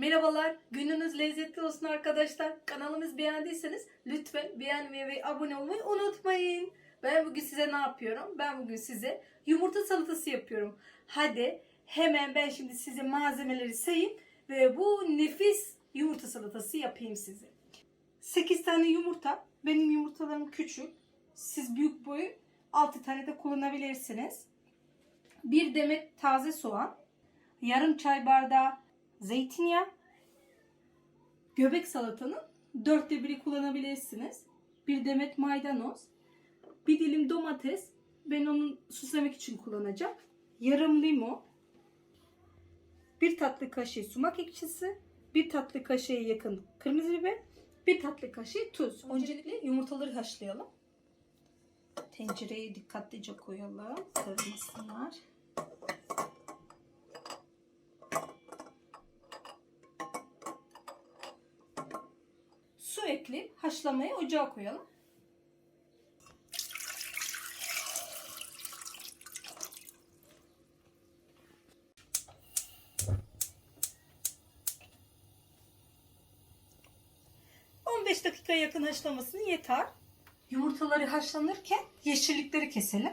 Merhabalar, gününüz lezzetli olsun arkadaşlar. Kanalımızı beğendiyseniz lütfen beğenmeyi ve abone olmayı unutmayın. Ben bugün size ne yapıyorum? Ben bugün size yumurta salatası yapıyorum. Hadi hemen ben şimdi size malzemeleri sayayım ve bu nefis yumurta salatası yapayım size. 8 tane yumurta. Benim yumurtalarım küçük. Siz büyük boyu 6 tane de kullanabilirsiniz. Bir demet taze soğan, yarım çay bardağı zeytinyağı, göbek salatanın dörtte biri kullanabilirsiniz. Bir demet maydanoz, bir dilim domates, ben onu süslemek için kullanacağım. Yarım limon, bir tatlı kaşığı sumak ekşisi, bir tatlı kaşığı yakın kırmızı biber, bir tatlı kaşığı tuz. Öncelikle yumurtaları haşlayalım. Tencereye dikkatlice koyalım. Kırmasınlar. Ekleyip haşlamaya ocağa koyalım. ...15 dakika yakın haşlamasını yeter. Yumurtaları haşlanırken yeşillikleri keselim.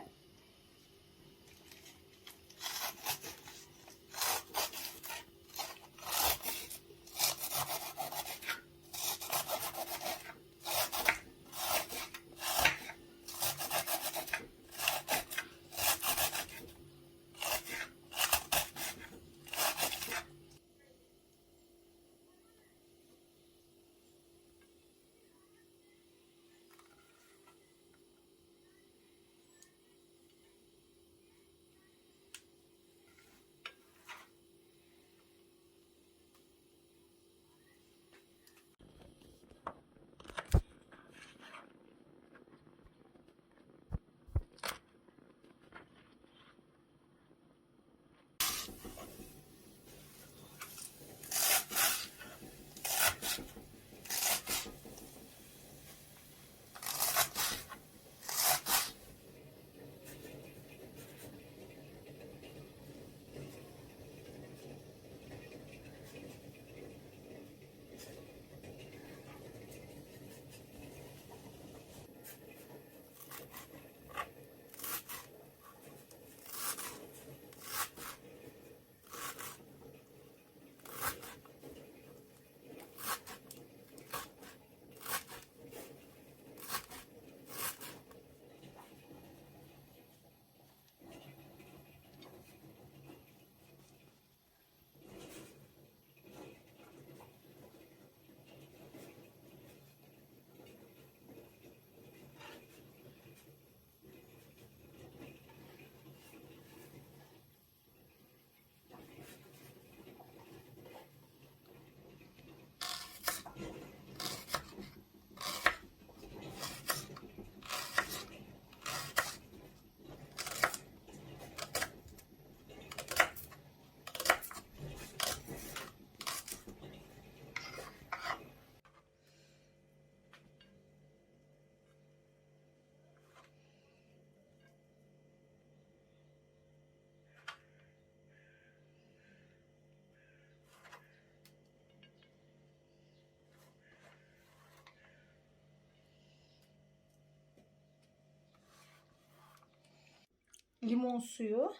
Limon suyu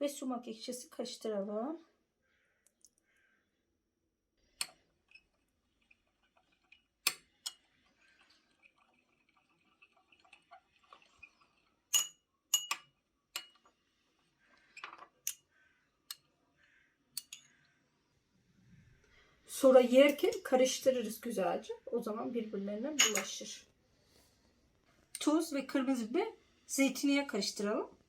ve sumak ekşisi karıştıralım. Sonra yerken karıştırırız güzelce. O zaman birbirlerine bulaşır. Tuz ve kırmızı biber zeytinyağı karıştıralım.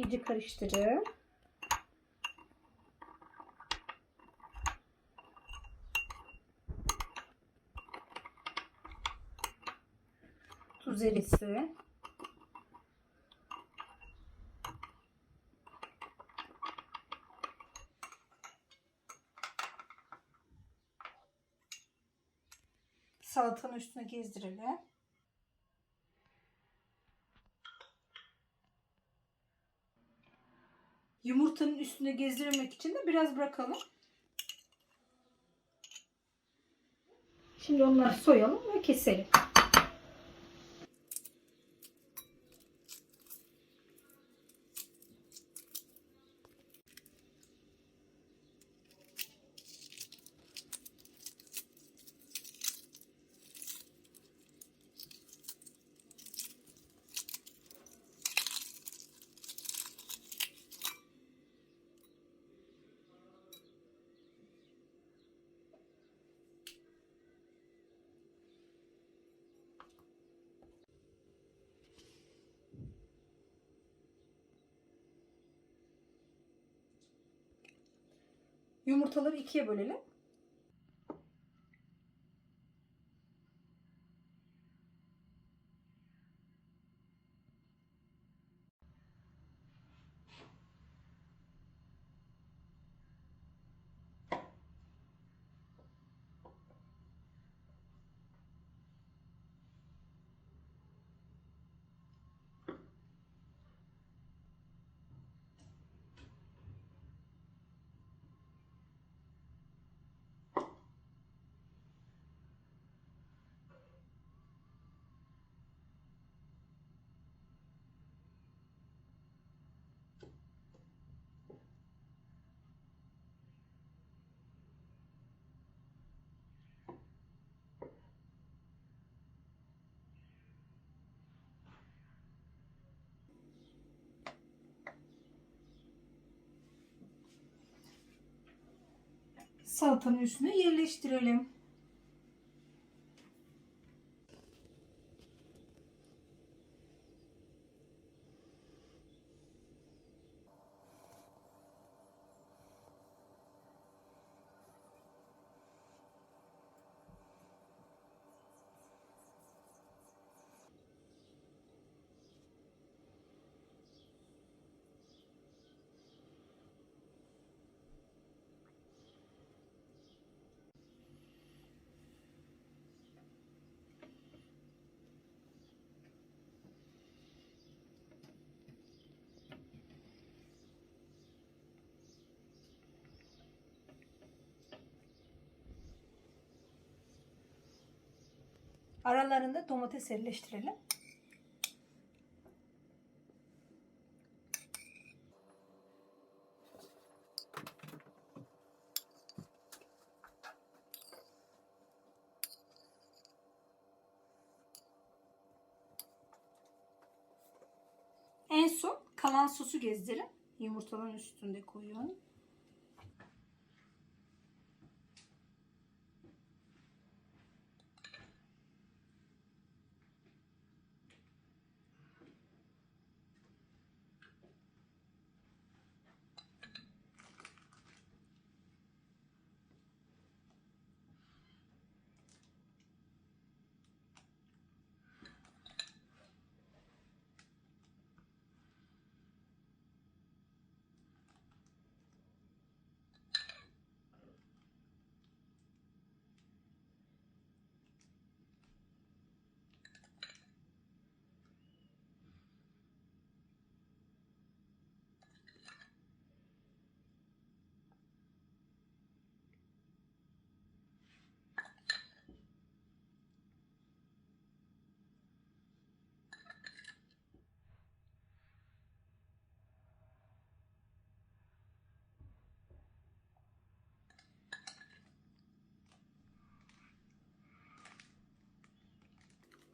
İyice karıştırın. Tuz erisi. Salatanın üstüne gezdirelim. Yumurtanın üstüne gezdirmek için de biraz bırakalım. Şimdi onları soyalım ve keselim. Yumurtaları ikiye bölelim. Salatanın üstüne yerleştirelim. Aralarında domates yerleştirelim. En son kalan sosu gezdirin. Yumurtaların üstünde koyuyorum.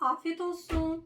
Afiyet olsun.